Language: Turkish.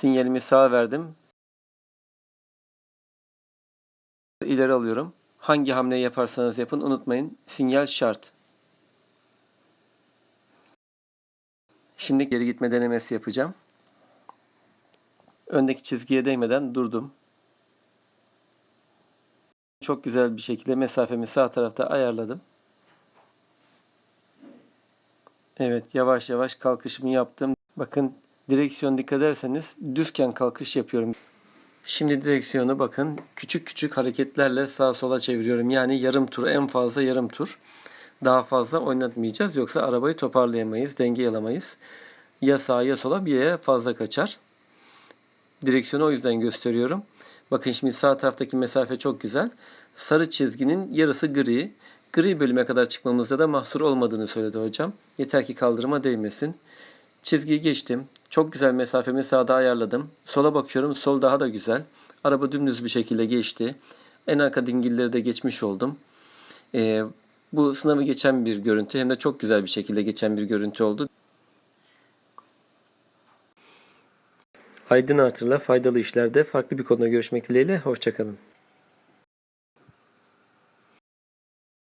Sinyalimi sağa verdim. İleri alıyorum. Hangi hamleyi yaparsanız yapın unutmayın. Sinyal şart. Şimdi geri gitme denemesi yapacağım. Öndeki çizgiye değmeden durdum. Çok güzel bir şekilde mesafemi sağ tarafta ayarladım. Evet yavaş yavaş kalkışımı yaptım. Bakın direksiyon dikkat ederseniz düzken kalkış yapıyorum. Şimdi direksiyonu bakın küçük küçük hareketlerle sağa sola çeviriyorum. Yani yarım tur en fazla yarım tur. Daha fazla oynatmayacağız yoksa arabayı toparlayamayız, denge alamayız. Ya sağa ya sola bir yere fazla kaçar. Direksiyonu o yüzden gösteriyorum. Bakın şimdi sağ taraftaki mesafe çok güzel. Sarı çizginin yarısı gri. Gri bölüme kadar çıkmamızda da mahsur olmadığını söyledi hocam. Yeter ki kaldırıma değmesin. Çizgiyi geçtim. Çok güzel mesafemi sağda ayarladım. Sola bakıyorum. Sol daha da güzel. Araba dümdüz bir şekilde geçti. En arka dingilleri de geçmiş oldum. Ee, bu sınavı geçen bir görüntü. Hem de çok güzel bir şekilde geçen bir görüntü oldu. Aydın Artır'la faydalı işlerde farklı bir konuda görüşmek dileğiyle. Hoşçakalın.